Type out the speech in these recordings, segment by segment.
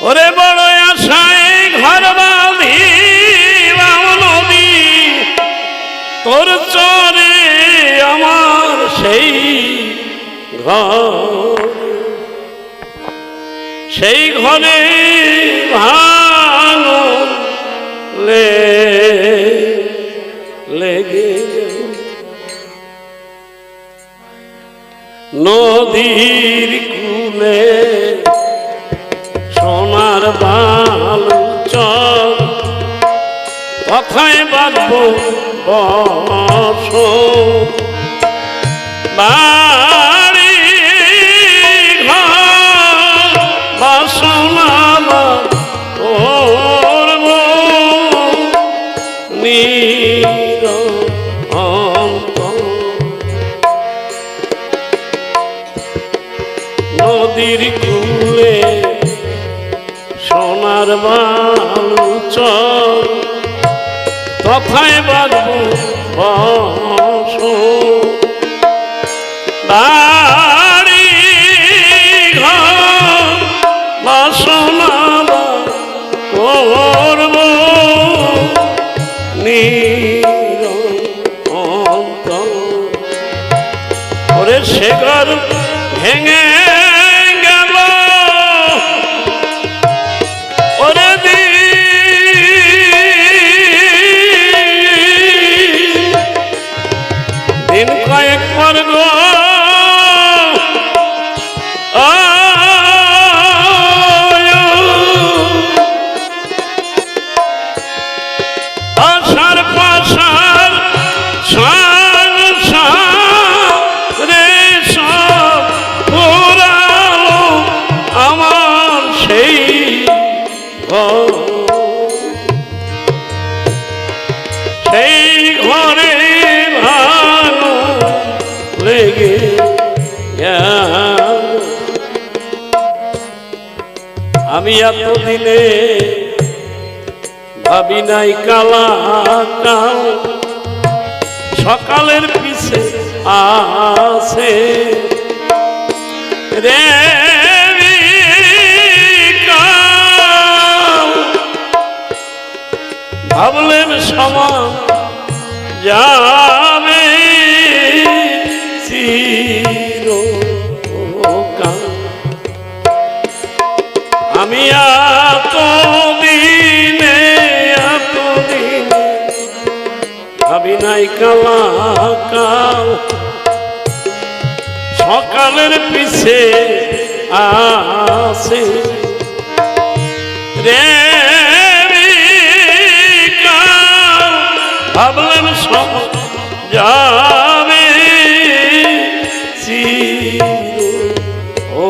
ওরে বড় আশায় ঘর বাঁধি নদী তোর চরে আমার সেই ঘর। সেই ঘরে ভাঙ নদীর কুলে সোনার বালু চল কথায় বাঁধব বস। বাড়ি নদীর কুলে সোনার বালু চল তথায় বাঁধব বস। সেই ঘরে ভালো লেগে। আমি এতদিনে ভাবি নাই কালা কাল সকালের পিছে আসে রে। ভাবলেন সমান যাবে চিরকাল। আমি এতদিনে এতদিনে ভাবি নাই কালা কাল সকালের পিছে আসে রে ভাবলেন সব যাবে ও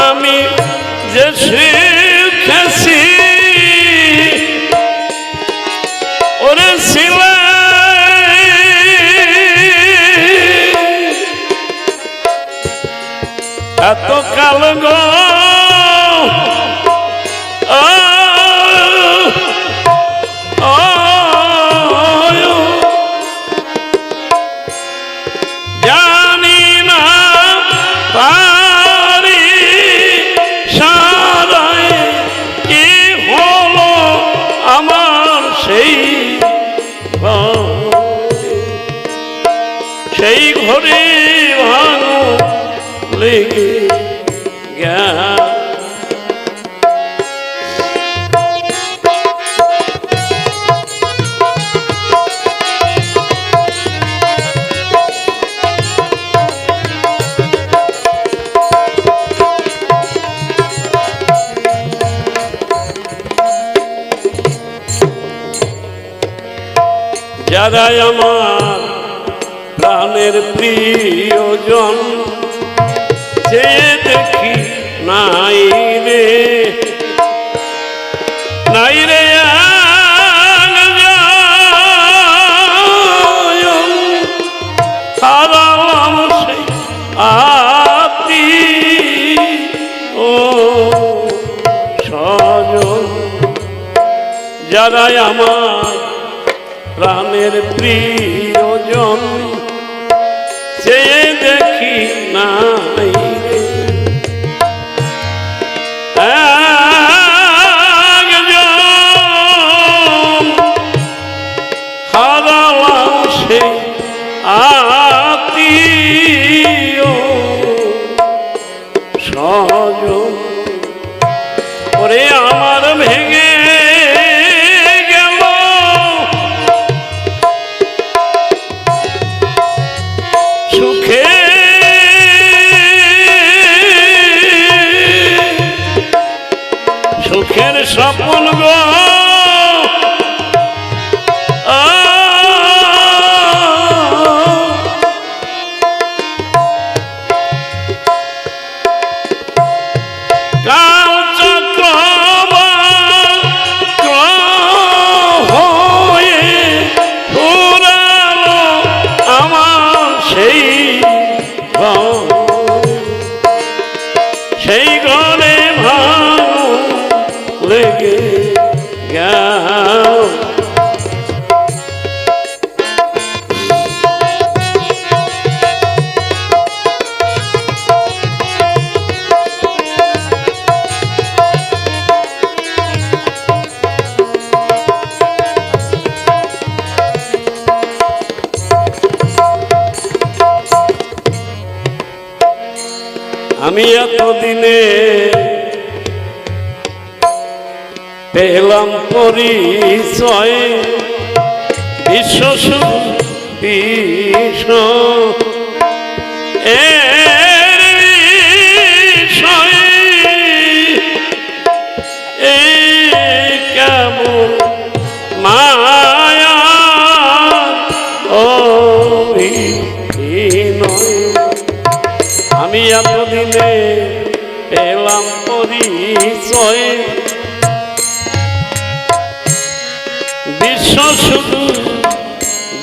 আমি যে শিখেছি ওরে সিলাই এত কাল গো যারা আমার প্রাণের প্রিয়জন। যে দেখি নাই রে নাই রে যারাই আমার প্রাণের প্রিয়জন সে দেখি নাই হারালাম সে আত্মীয়। লেগে গেল আমি এতদিনে পেলাম পরিচয়। বিশ্ব সু- বিশ্ব এর কেমন মায়া? আমি এতদিনে পেলাম পরিচয়।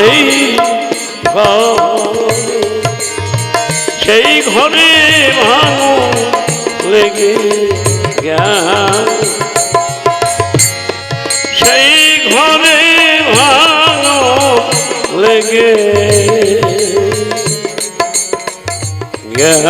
সেই সেই ঘরে ভালো লেগে গেল সেই ঘরে ভালো লেগে গেল